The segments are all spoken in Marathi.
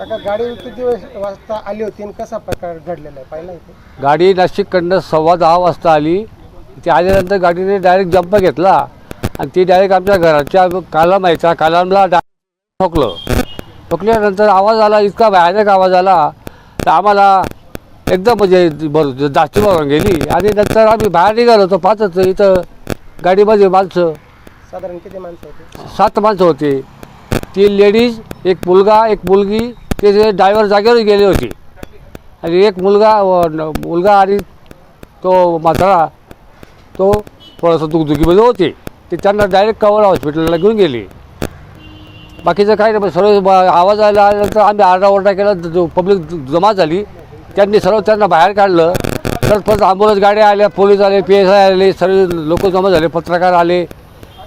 काका गाडी किती वाजता आली होती आणि कसा प्रकार घडलेला आहे? पाहिला इथे? गाडी नाशिककडनं सव्वा दहा वाजता आली. ती आल्यानंतर गाडीने डायरेक्ट जंप घेतला आणि ती डायरेक्ट आमच्या घराच्या कालम आहे. त्या कालमला डायरेक्ट ठोकलं. ठोकल्यानंतर आवाज आला इतका भयानक आवाज आला. तर आम्हाला एकदम म्हणजे बरं जास्ती बघून गेली. आणि नंतर आम्ही बाहेर निघालो तर पाहतच इथं गाडीमध्ये माणसं. साधारण किती माणसं होते? सात माणसं होते. तीन लेडीज एक मुलगा एक मुलगी ते ड्रायव्हर जागेवर गेले होते. आणि एक मुलगा मुलगा आणि तो म्हातारा तो थोडासा दुखदुखीमध्ये होते. ते त्यांना डायरेक्ट कवर हॉस्पिटलला घेऊन गेले. बाकीचं काही नाही सर्व आवाज आला आल्यानंतर आम्ही आरडाओरडा केला जो पब्लिक जमा झाली. त्यांनी सर्व त्यांना बाहेर काढलं. तर परत ॲम्ब्युलन्स गाड्या आल्या पोलीस आले पी एस आय आले सर्व लोक जमा झाले पत्रकार आले.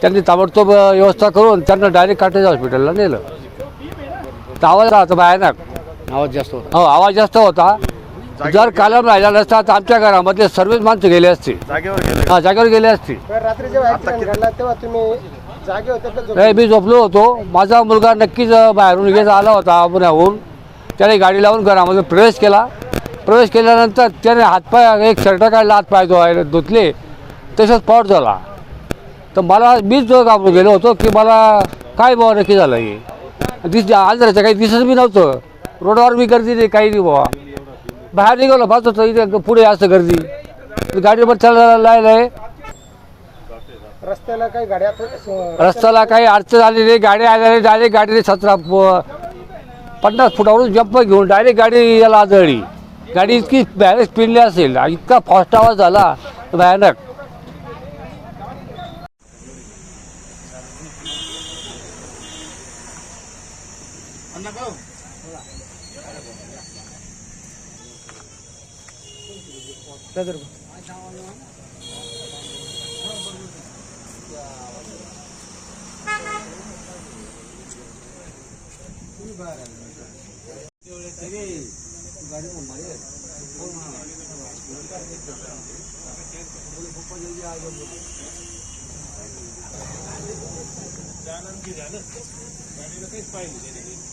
त्यांनी ताबडतोब व्यवस्था करून त्यांना डायरेक्ट काटेज हॉस्पिटलला नेलं. तर आवाज राहतो भयानक आवाज जास्त होता. हो आवाज जास्त होता. जर कालम राहिला नसता तर आमच्या घरामधले सर्वच माणसं गेले असते जागेवर गेले. हा जागेवर गेले असते बरं रात्री जेव्हा ऍक्सिडेंट घडला तेव्हा तुम्ही जागे होते का झोपले? नाही मी झोपलो होतो. माझा मुलगा नक्कीच बाहेरून घेत आला होता पुण्याहून. त्याने गाडी लावून घरामध्ये प्रवेश केला. प्रवेश केल्यानंतर त्याने हातपाय एक शर्ट काढला हातपाय धुवायला धुतले. तसंच पॉट झाला. तर मला मीच जो घाबरून गेलो होतो की मला काय बाबा नक्की झालं हे? दिस आंध्राचं काही दिसत बी नव्हतं. रोडावर बी गर्दी नाही काही नाही बाबा बाहेर निघालो पाहतो तर इथे पुढे असं गर्दी. गाडीवर चालायला लायला रस्त्याला काही गाड्या रस्त्याला काही अडचण आली नाही गाडी आल्याने डायरेक्ट गाडीने सतरा पन्नास फुटावरून जंप घेऊन डायरेक्ट गाडी याला आदळली. गाडी इतकी बॅलेन्स पिनली असेल इतका फास्ट आवाज झाला भयानक. गाड़ी को मारे और जाना की जाना गाड़ी का कैसे पाएंगे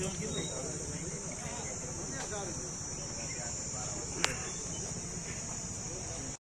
don't give